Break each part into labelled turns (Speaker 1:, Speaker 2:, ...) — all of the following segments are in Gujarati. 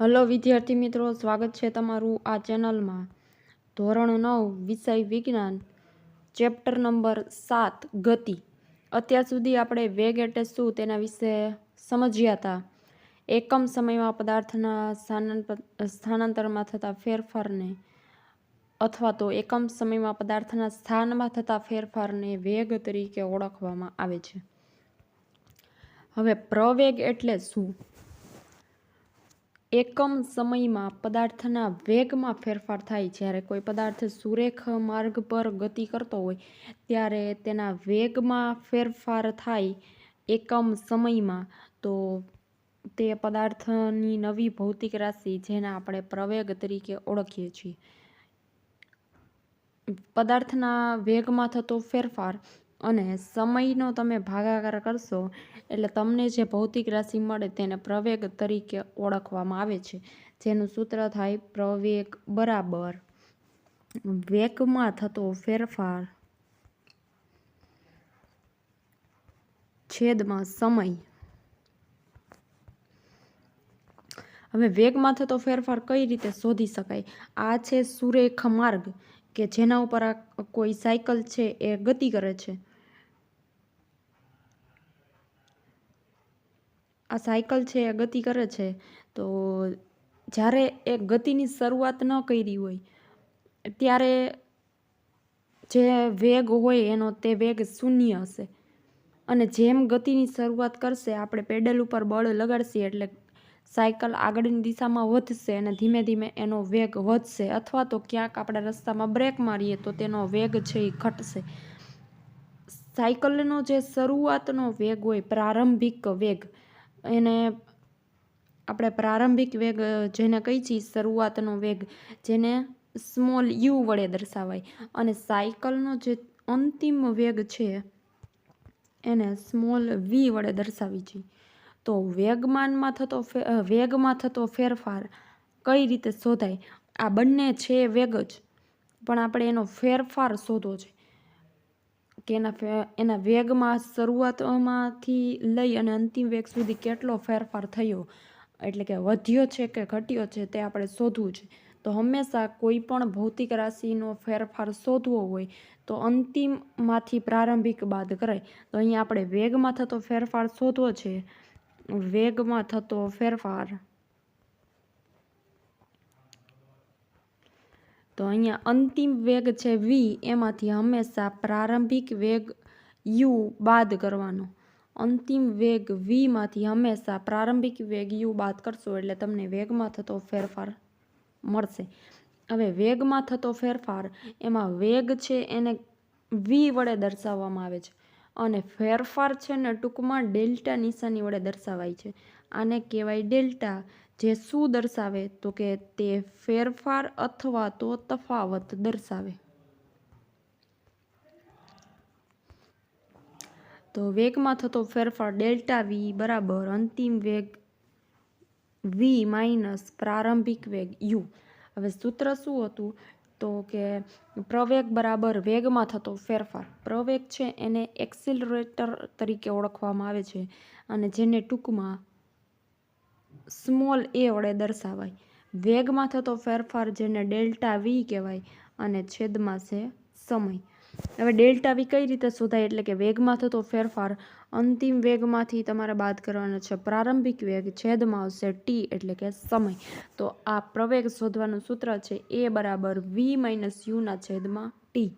Speaker 1: હલો વિદ્યાર્થી મિત્રો, સ્વાગત છે તમારું આ ચેનલમાં. ધોરણ નવ, વિષય વિજ્ઞાન, ચેપ્ટર નંબર સાત, ગતિ. અત્યાર સુધી આપણે વેગ એટલે શું તેના વિશે સમજ્યા હતા. એકમ સમયમાં પદાર્થના સ્થાનાંતર સ્થાનાંતરમાં થતા ફેરફારને અથવા તો એકમ સમયમાં પદાર્થના સ્થાનમાં થતા ફેરફારને વેગ તરીકે ઓળખવામાં આવે છે. હવે પ્રવેગ એટલે શું? એકમ સમયમાં પદાર્થના વેગમાં ફેરફાર થાય જ્યારે કોઈ પદાર્થ સુરેખ માર્ગ પર ગતિ કરતો હોય, ત્યારે તેના વેગમાં ફેરફાર થાય એકમ સમયમાં. તો તે પદાર્થની નવી ભૌતિક રાશિ જેને આપણે પ્રવેગ તરીકે ઓળખીએ છીએ. પદાર્થના વેગમાં થતો ફેરફાર અને સમયનો તમે ભાગાકાર કરશો, એટલે તમને જે ભૌતિક રાશિ મળે તેને પ્રવેગ તરીકે ઓળખવામાં આવે છે. જેનું સૂત્ર થાય પ્રવેગ બરાબર. વેગમાં થતો ફેરફાર. છેદમાં સમય. હવે વેગમાં થતો ફેરફાર કઈ રીતે શોધી શકાય? આ છે સુરેખ માર્ગ કે જેના ઉપર આ કોઈ સાયકલ છે એ ગતિ કરે છે. આ સાયકલ છે એ ગતિ કરે છે, તો જ્યારે એ ગતિની શરૂઆત ન કરી હોય, ત્યારે જે વેગ હોય એનો તે વેગ શૂન્ય હશે. અને જેમ ગતિની શરૂઆત કરશે, આપણે પેડલ ઉપર બળ લગાડશે એટલે સાયકલ આગળની દિશામાં વધશે અને ધીમે ધીમે એનો વેગ વધશે. અથવા તો ક્યાંક આપણે રસ્તામાં બ્રેક મારીએ તો તેનો વેગ છે એ ઘટશે. સાયકલનો જે શરૂઆતનો વેગ હોય, પ્રારંભિક વેગ એને આપણે પ્રારંભિક વેગ જેને કહી છીએ, શરૂઆતનો વેગ, જેને સ્મોલ યુ વડે દર્શાવાય. અને સાયકલનો જે અંતિમ વેગ છે, એને સ્મોલ વી વડે દર્શાવી છે. તો વેગમાનમાં થતો વેગમાં થતો ફેરફાર કઈ રીતે શોધાય? આ બંને છે વેગ જ, પણ આપણે એનો ફેરફાર શોધવો છે. કે એના એના વેગમાં શરૂઆતમાંથી લઈ અને અંતિમ વેગ સુધી કેટલો ફેરફાર થયો? એટલે કે વધ્યો છે કે ઘટ્યો છે તે આપણે શોધવું છે. તો હંમેશા કોઈ પણ ભૌતિક રાશિનો ફેરફાર શોધવો હોય તો અંતિમમાંથી પ્રારંભિક બાદ કરાય. તો અહીંયા આપણે વેગમાં થતો ફેરફાર શોધવો છે. વેગમાં થતો ફેરફાર તો અહીંયા અંતિમ વેગ છે વી એમાંથી હંમેશા પ્રારંભિક વેગ યુ બાદ કરવાનો. અંતિમ વેગ વીમાંથી હંમેશા પ્રારંભિક વેગ યુ બાદ કરશો એટલે તમને વેગમાં થતો ફેરફાર મળશે. હવે વેગમાં થતો ફેરફાર, એમાં વેગ છે એને વી વડે દર્શાવવામાં આવે છે. અને ફેરફાર છે ને ટૂંકમાં ડેલ્ટા નિશાની વડે દર્શાવાય છે. આને કહેવાય ડેલ્ટા. જે શું દર્શાવે? તો કે તે ફેરફાર અથવા તો તફાવત દર્શાવે. તો વેગમાં થતો ફેરફાર ડેલ્ટા વી બરાબર અંતિમ વેગ વી માઇનસ પ્રારંભિક વેગ યુ હવે સૂત્ર શું હતું? તો કે પ્રવેગ બરાબર વેગમાં થતો ફેરફાર. પ્રવેગ છે એને એક્સિલરેટર તરીકે ઓળખવામાં આવે છે અને જેને ટૂંકમાં સ્મોલ એ વડે દર્શાવાય. વેગમાં થતો ફેરફાર જેને ડેલ્ટા વી કહેવાય અને છેદમાં છે સમય. હવે ડેલ્ટા વી કઈ રીતે શોધાય એટલે કે વેગમાં થતો ફેરફાર? અંતિમ વેગમાંથી તમારે બાદ કરવાનો છે પ્રારંભિક વેગ છેદમાં આવશે ટી એટલે કે સમય. તો આ પ્રવેગ શોધવાનું સૂત્ર છે એ બરાબર વી માઇનસ યુના છેદમાં ટી.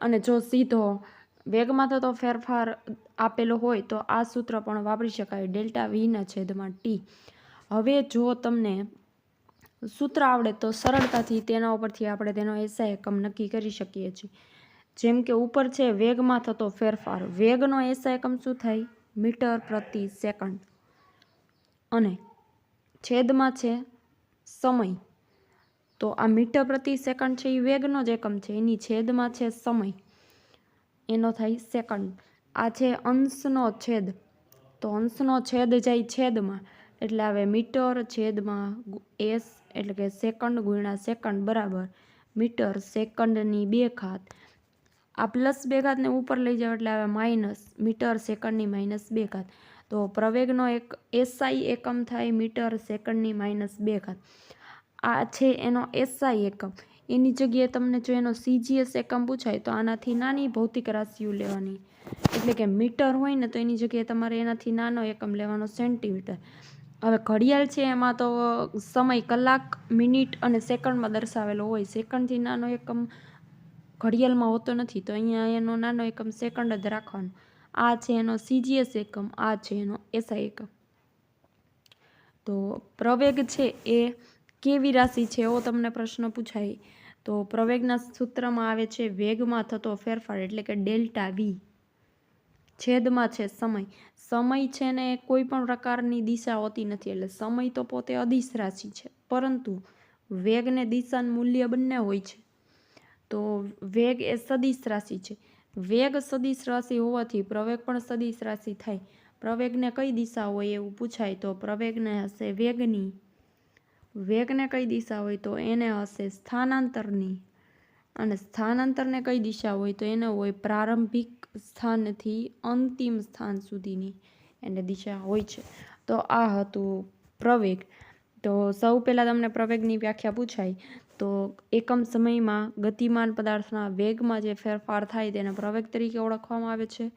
Speaker 1: અને જો સીધો વેગમાં થતો ફેરફાર આપેલો હોય તો આ સૂત્ર પણ વાપરી શકાય. ડેલ્ટા વીના છેદમાં ટી હવે જો તમને સૂત્ર આવડે તો સરળતાથી તેના ઉપરથી આપણે તેનો એસઆઈ એકમ નક્કી કરી શકીએ છીએ. જેમ કે ઉપર છે વેગમાં થતો ફેરફાર. વેગનો એસઆઈ એકમ શું થાય? મીટર પ્રતિ સેકન્ડ. અને છેદમાં છે સમય. તો આ મીટર પ્રતિ સેકન્ડ છે એ વેગનો જ એકમ છે. એની છેદમાં છે સમય. એનો થાય સેકન્ડ આ છે અંશનો છેદ. તો અંશનો છેદ જાય છેદમાં. એટલે આવે મીટર છેદમાં એસ એટલે કે સેકન્ડ ગુણ્યા સેકન્ડ બરાબર. મીટર સેકન્ડની બે ઘાત. આ પ્લસ બે ઘાતને ઉપર લઈ જાવ એટલે આવે માઇનસ મીટર સેકન્ડની માઇનસ બે ઘાત. તો પ્રવેગનો એક એસઆઈ એકમ થાય મીટર સેકન્ડની માઇનસ બે ઘાત. આ છે એનો એસઆઈ એકમ. એની જગ્યાએ તમને જો એનો સીજીએસ એકમ પૂછાય તો આનાથી નાની ભૌતિક રાશિઓ લેવાની. એટલે કે મીટર હોય ને તો એની જગ્યાએ તમારે એનાથી નાનો એકમ લેવાનો સેન્ટીમીટર. હવે ઘડિયાળ છે એમાં તો સમય કલાક, મિનિટ અને સેકન્ડમાં દર્શાવેલો હોય. સેકન્ડથી નાનો એકમ ઘડિયાળમાં હોતો નથી તો અહીંયા એનો નાનો એકમ સેકન્ડ જ રાખવાનો. આ છે એનો સીજીએસ એકમ, આ છે એનો એસઆઈ એકમ. તો પ્રવેગ છે એ કેવી રાશિ છે એવો તમને પ્રશ્ન પૂછાય. તો પ્રવેગના સૂત્રમાં આવે છે, વેગમાં થતો ફેરફાર એટલે કે ડેલ્ટા વી છેદમાં છે સમય. સમય છે ને કોઈ પણ પ્રકારની દિશા હોતી નથી એટલે સમય તો પોતે અદિશ રાશિ છે. પરંતુ વેગને દિશાનું મૂલ્ય બંને હોય છે. તો વેગ એ સદિશ રાશિ છે. વેગ સદિશ રાશિ હોવાથી પ્રવેગ પણ સદિશ રાશિ થાય. પ્રવેગને કઈ દિશા હોય એવું પૂછાય તો પ્રવેગને હશે વેગની. વેગને કઈ દિશા હોય તો એને હશે સ્થાનાંતરની. અને સ્થાનાંતરને કઈ દિશા હોય તો એને હોય પ્રારંભિક સ્થાનથી અંતિમ સ્થાન સુધીની એને દિશા હોય છે. તો આ હતું પ્રવેગ. તો સૌ પહેલાં તમને પ્રવેગની વ્યાખ્યા પૂછાય. તો એકમ સમયમાં ગતિમાન પદાર્થના વેગમાં જે ફેરફાર થાય તેને પ્રવેગ તરીકે ઓળખવામાં આવે છે.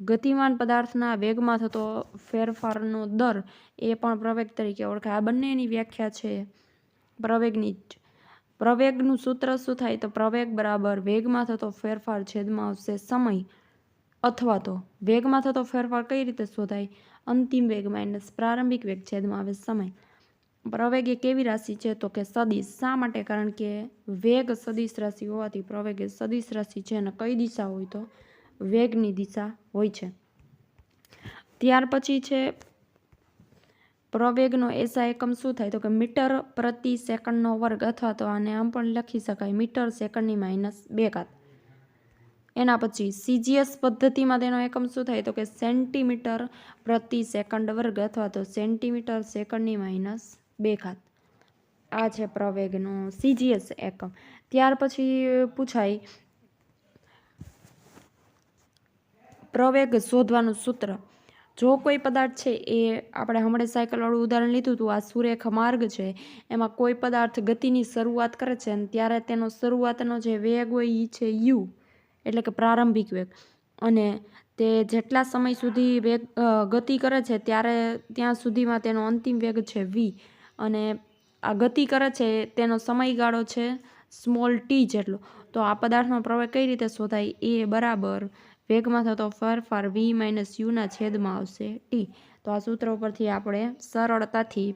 Speaker 1: ગતિમાન પદાર્થના વેગમાં થતો ફેરફારનો દર એ પણ પ્રવેગ તરીકે ઓળખાય. આ બંનેની વ્યાખ્યા છે પ્રવેગની જ. પ્રવેગનું સૂત્ર શું થાય? તો પ્રવેગ બરાબર વેગમાં થતો ફેરફાર છેદમાં આવશે સમય અથવા તો વેગમાં થતો ફેરફાર કઈ રીતે શોધાય? અંતિમ વેગ માઇનસ પ્રારંભિક વેગ છેદમાં આવે સમય. પ્રવેગ એ કેવી રાશિ છે? તો કે સદિશ. શા માટે? કારણ કે વેગ સદિશ રાશિ હોવાથી પ્રવેગ એ સદિશ રાશિ છે અને કઈ દિશા હોય તો? વેગની દિશા હોય છે. ત્યાર પછી છે, પ્રવેગનો એસા એકમ શું થાય? તો કે મીટર પ્રતિ સેકન્ડનો વર્ગ અથવા તો આને આમ પણ લખી શકાય, મીટર સેકન્ડની માઇનસ બે ઘાત. એના પછી સીજીએસ પદ્ધતિમાં તેનો એકમ શું થાય? તો કે સેન્ટીમીટર પ્રતિ સેકન્ડ વર્ગ અથવા તો સેન્ટીમીટર સેકન્ડની માઇનસ બે ઘાત. આ છે પ્રવેગનો સીજીએસ એકમ. ત્યાર પછી પૂછાય પ્રવેગ શોધવાનું સૂત્ર. જો કોઈ પદાર્થ છે એ આપણે હમણાં સાયકલવાળું ઉદાહરણ લીધું હતું, આ સુરેખ માર્ગ છે, એમાં કોઈ પદાર્થ ગતિની શરૂઆત કરે છે અને ત્યારે તેનો શરૂઆતનો જે વેગ હોય એ છે યુ, એટલે કે પ્રારંભિક વેગ. અને તે જેટલા સમય સુધી વેગ ગતિ કરે છે, ત્યારે ત્યાં સુધીમાં તેનો અંતિમ વેગ છે વી. અને આ ગતિ કરે છે, તેનો સમયગાળો છે સ્મોલ ટી જેટલો. તો આ પદાર્થનો પ્રવેગ કઈ રીતે શોધાય? એ બરાબર વેગમાં થતો ફેરફાર વી માઇનસ યુના છેદમાં આવશે ટી. તો આ સૂત્ર ઉપરથી આપણે સરળતાથી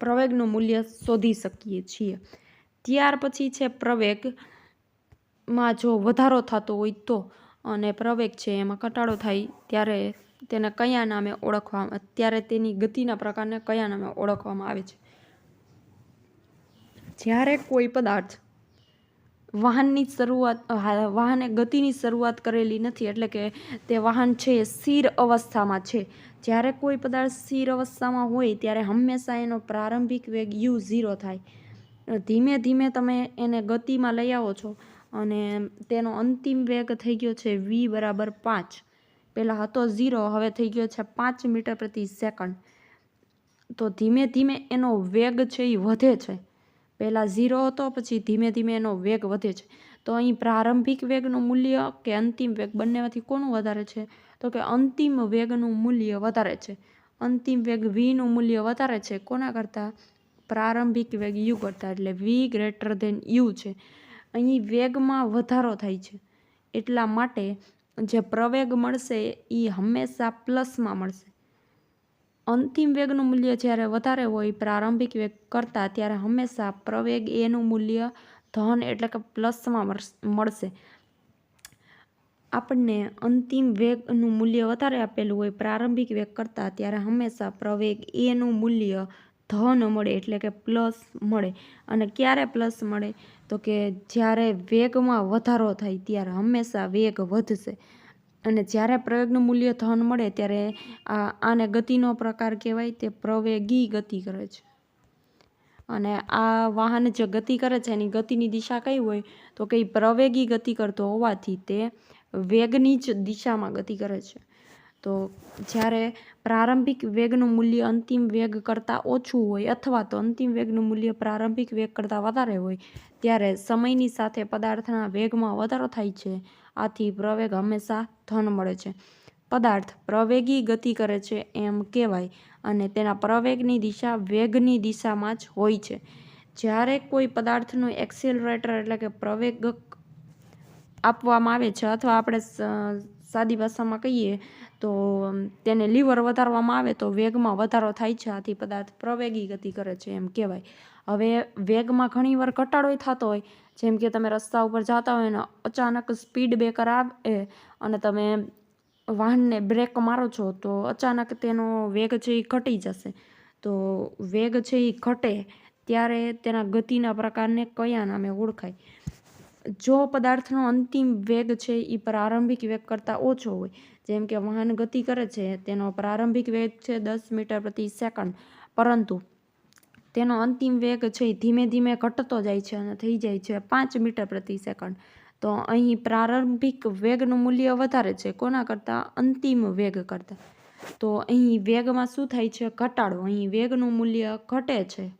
Speaker 1: પ્રવેગનું મૂલ્ય શોધી શકીએ છીએ. ત્યાર પછી છે પ્રવેગમાં જો વધારો થતો હોય તો અને પ્રવેગ છે એમાં ઘટાડો થાય ત્યારે તેને કયા નામે ઓળખવામાં ત્યારે તેની ગતિના પ્રકારને કયા નામે ઓળખવામાં આવે છે? જ્યારે કોઈ પદાર્થ વાહનની શરૂઆત વાહને ગતિની શરૂઆત કરેલી નથી, એટલે કે તે વાહન છે એ સ્થિર અવસ્થામાં છે. જ્યારે કોઈ પદાર્થ સ્થિર અવસ્થામાં હોય, ત્યારે હંમેશા એનો પ્રારંભિક વેગ યુ ઝીરો થાય. ધીમે ધીમે તમે એને ગતિમાં લઈ આવો છો અને તેનો અંતિમ વેગ થઈ ગયો છે વી બરાબર પાંચ. પહેલાં હતો ઝીરો, હવે થઈ ગયો છે પાંચ મીટર પ્રતિ સેકન્ડ. તો ધીમે ધીમે એનો વેગ છે એ વધે છે. પહેલાં ઝીરો હતો, પછી ધીમે ધીમે એનો વેગ વધે છે. તો અહીં પ્રારંભિક વેગનું મૂલ્ય કે અંતિમ વેગ બંનેમાંથી કોનું વધારે છે? તો કે અંતિમ વેગનું મૂલ્ય વધારે છે. અંતિમ વેગ વીનું મૂલ્ય વધારે છે કોના કરતાં? પ્રારંભિક વેગ યુ કરતાં, એટલે વી ગ્રેટર ધેન યુ છે. અહીં વેગમાં વધારો થાય છે. એટલા માટે જે પ્રવેગ મળશે એ હંમેશા પ્લસમાં મળશે. અંતિમ વેગનું મૂલ્ય જ્યારે વધારે હોય, પ્રારંભિક વેગ કરતાં ત્યારે હંમેશા પ્રવેગ એનું મૂલ્ય ધન એટલે કે પ્લસમાં મળશે. આપણને અંતિમ વેગનું મૂલ્ય વધારે આપેલું હોય, પ્રારંભિક વેગ કરતાં ત્યારે હંમેશા પ્રવેગ એનું મૂલ્ય ધન મળે એટલે કે પ્લસ મળે. અને ક્યારે પ્લસ મળે? તો કે જ્યારે વેગમાં વધારો થાય ત્યારે હંમેશા વેગ વધશે. અને જ્યારે પ્રયોગનું મૂલ્ય ધન મળે ત્યારે આને ગતિનો પ્રકાર કહેવાય, તે પ્રવેગી ગતિ કરે છે. અને આ વાહન જે ગતિ કરે છે, એની ગતિની દિશા કઈ હોય, તો કંઈ પ્રવેગી ગતિ કરતો હોવાથી તે વેગની જ દિશામાં ગતિ કરે છે. તો જ્યારે પ્રારંભિક વેગનું મૂલ્ય અંતિમ વેગ કરતાં ઓછું હોય અથવા તો અંતિમ વેગનું મૂલ્ય પ્રારંભિક વેગ કરતાં વધારે હોય, ત્યારે સમયની સાથે પદાર્થના વેગમાં વધારો થાય છે. આથી પ્રવેગ હંમેશા ધન મળે છે. પદાર્થ પ્રવેગી ગતિ કરે છે એમ કહેવાય અને તેના પ્રવેગની દિશા વેગની દિશામાં જ હોય છે. જ્યારે કોઈ પદાર્થનું એક્સેલરેટર એટલે કે પ્રવેગક આપવામાં આવે છે અથવા આપણે સાદી ભાષામાં કહીએ તો તેને લીવર વધારવામાં આવે તો વેગમાં વધારો થાય છે, આથી પદાર્થ પ્રવેગી ગતિ કરે છે એમ કહેવાય. હવે વેગમાં ઘણીવાર ઘટાડો થતો હોય, જેમ કે તમે રસ્તા ઉપર જતા હોય ને અચાનક સ્પીડ બ્રેકર આવે અને તમે વાહનને બ્રેક મારો છો, તો અચાનક તેનો વેગ છે એ ઘટી જશે. તો વેગ છે એ ઘટે ત્યારે તેના ગતિના પ્રકારને કયા નામે ઓળખાય? જો પદાર્થનો અંતિમ વેગ છે એ પ્રારંભિક વેગ કરતાં ઓછો હોય જેમ કે વાહન ગતિ કરે છે, તેનો પ્રારંભિક વેગ છે દસ મીટર પ્રતિ સેકન્ડ. પરંતુ તેનો અંતિમ વેગ છે ધીમે ધીમે ઘટતો જાય છે અને થઈ જાય છે પાંચ મીટર પ્રતિ સેકન્ડ. તો અહીં પ્રારંભિક વેગનું મૂલ્ય વધારે છે, કોના કરતાં? અંતિમ વેગ કરતાં. તો અહીં વેગમાં શું થાય છે? ઘટાડો. અહીં વેગનું મૂલ્ય ઘટે છે.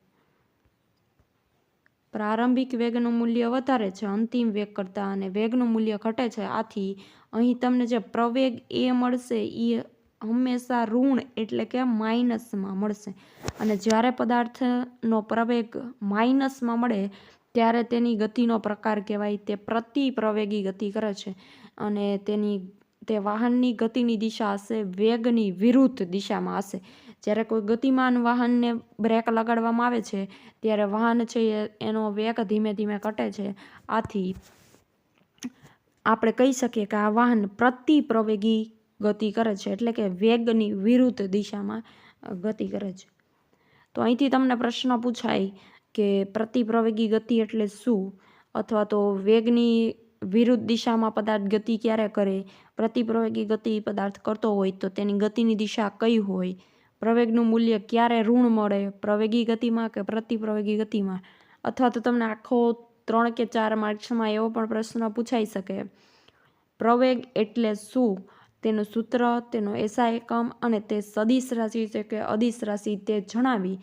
Speaker 1: પ્રારંભિક વેગનું મૂલ્ય વધારે છે, અંતિમ વેગ કરતાં અને વેગનું મૂલ્ય ઘટે છે. આથી અહીં તમને જે પ્રવેગ એ મળશે, એ હંમેશા ઋણ એટલે કે માઇનસમાં મળશે. અને જ્યારે પદાર્થનો પ્રવેગ માઇનસમાં મળે, ત્યારે તેની ગતિનો પ્રકાર કહેવાય, તે પ્રતિ પ્રવેગી ગતિ કરે છે. અને તેની, તે વાહનની ગતિની દિશા હશે, વેગની વિરુદ્ધ દિશામાં હશે. જ્યારે કોઈ ગતિમાન વાહનને બ્રેક લગાડવામાં આવે છે, ત્યારે વાહન છે એ, એનો વેગ ધીમે ધીમે ઘટે છે. આથી આપણે કહી શકીએ કે આ વાહન પ્રતિ પ્રવેગી ગતિ કરે છે, એટલે કે વેગની વિરુદ્ધ દિશામાં ગતિ કરે છે. તો અહીંથી તમને પ્રશ્ન પૂછાય કે પ્રતિપ્રવેગી ગતિ એટલે શું? અથવા તો વેગની વિરુદ્ધ દિશામાં પદાર્થ ગતિ ક્યારે કરે? પ્રતિપ્રવેગી ગતિ પદાર્થ કરતો હોય તો તેની ગતિની દિશા કઈ હોય? પ્રવેગનું મૂલ્ય ક્યારે ઋણ મળે? પ્રવેગી ગતિમાં કે પ્રતિપ્રવેગી ગતિમાં? અથવા તો તમને આખો ત્રણ કે ચાર માર્ક્સમાં એવો પણ પ્રશ્ન પૂછાઈ શકે. પ્રવેગ એટલે શું? તેનું સૂત્ર, તેનો એસા એકમ અને તે સદિશ રાશિ છે કે અદિશ રાશિ તે જણાવી.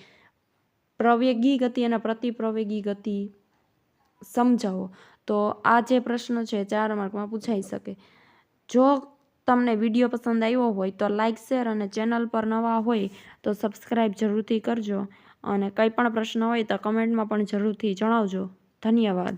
Speaker 1: પ્રવેગી ગતિ અને પ્રતિપ્રવેગી ગતિ સમજાવો. તો આ જે પ્રશ્ન છે ચાર માર્કમાં પૂછાઈ શકે. જો તમને વીડિયો પસંદ આવ્યો હોય તો લાઇક શેર અને ચેનલ પર નવા હોય તો સબસ્ક્રાઈબ જરૂરથી કરજો. અને કંઈ પણ પ્રશ્ન હોય તો કમેન્ટમાં પણ જરૂરથી જણાવજો. ધન્યવાદ.